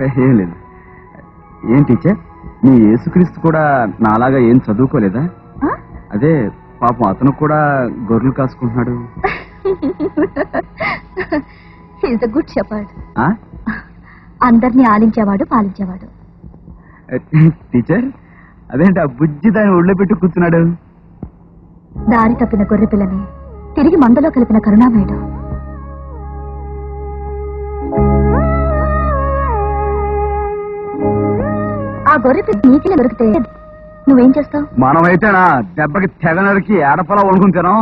ఏం లేదు. ఏం టీచర్? మీ యేసుక్రీస్తు కూడా నాలాగా ఏం చదువుకోలేదా? అదే పాపం అతను కూడా గొర్రెలు కాసుకుంటున్నాడు. ఈజ్ గుడ్ షెపర్డ్ ఆ? అందరినీ ఆలించేవాడు పాలించేవాడు. టీచర్ అదేంటి ఆ బుజ్జి దాన్ని ఒళ్ళో పెట్టి కూర్చున్నాడు? దారి తప్పిన గొర్రె పిల్లని తిరిగి మందలో కలిపిన కరుణామయుడు. ఆ గొర్రె పిల్ల నీకిలా దొరికితే నువ్వేం చేస్తావు? మనమైతేనా దెబ్బకి తెగ నరికి ఏడపలా వండుకుని తినాం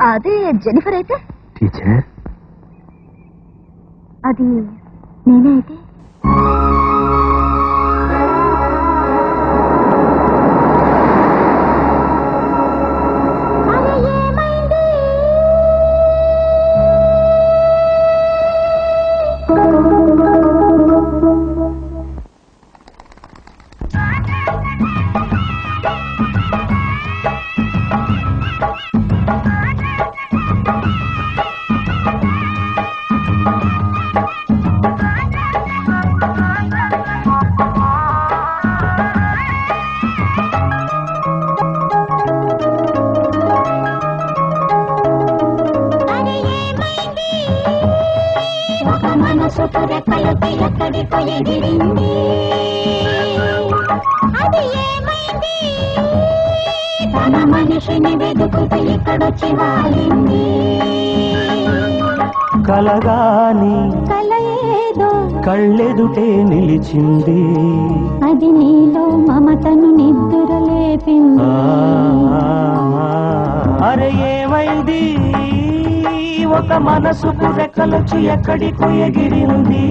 అదే జెనిఫర్ అయితే? టీచర్? అది నేనే అయితే? ఒక మనసుకు రెక్కలకి ఎక్కడికో ఎగిరింది. అది ఏమైంది? తన మనిషిని వెతుకుతూ ఇక్కడొచ్చి వాలింది. కలగాని కల ఏదో కళ్ళెదుటే నిలిచింది. అది నీలో మమతను ఒక మనసుకు రెక్కలొచ్చి ఎక్కడికో ఎగిరింది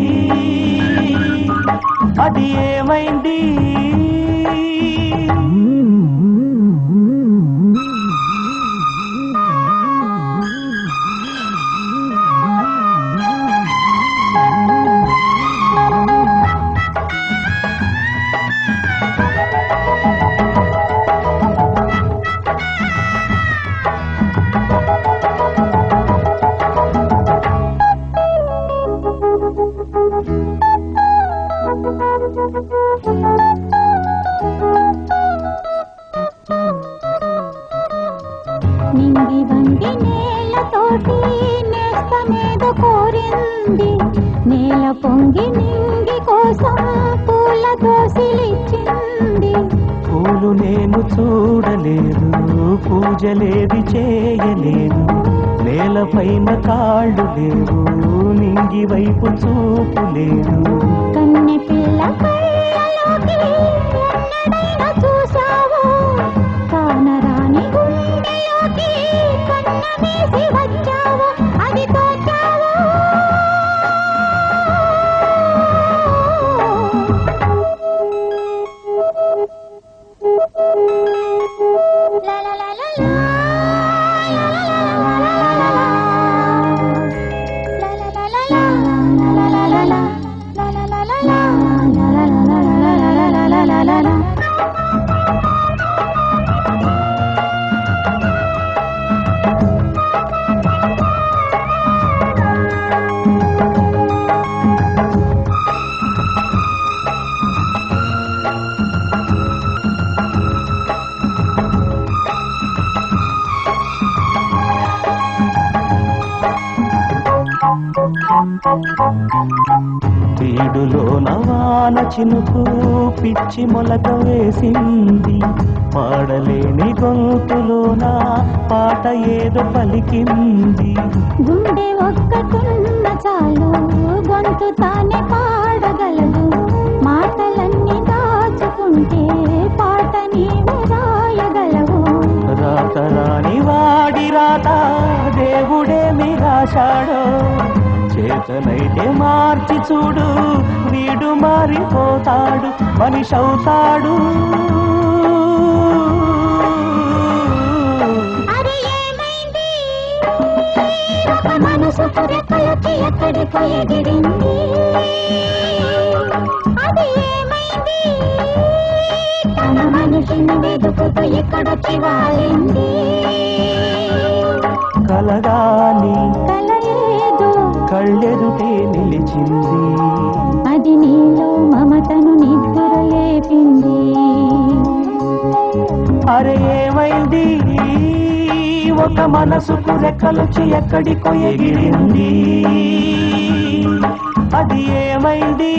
నింగి వంగి నేలతోటి నేస్తమేదో కోరింది. నేల పొంగి నింగి కోసం పూల దోసిలిచ్చింది. పూలు నేను చూడలేదు పూజలేది చేయలేదు. నేలపైన కాళ్ళు లేవు నింగి వైపు చూపు లేదు తీడులో నవాన చినుకు పిచ్చి మొలక వేసింది. పాడలేని గొంతులోన పాట ఏదో పలికింది. గుండె ఒక్కటున్న చాలు గొంతు తానే పాడగలదు. మాటలన్నీ దాచుకుంటే పాట నీవు రాయగలవు. రాత రాని వాడి రాత దేవుడేమి రాశాడో. చేతనైతే మార్చి చూడు వీడు మారిపోతాడు మనిషి అవుతాడు. మనసు రెక్కలకి ఎక్కడికో ఎగిరింది. అది ఏమైంది? తన మనిషిని వెతుకుతూ ఎక్కడొచ్చి వాలింది. కలగాని కళ్ళెదుటే నిలిచింది. అది నీలో మమతను నిద్ర లేపింది. అరే ఏమైంది? ఒక మనసుకు రెక్కలొచ్చి ఎక్కడికో ఎగిరింది. అది ఏమైంది?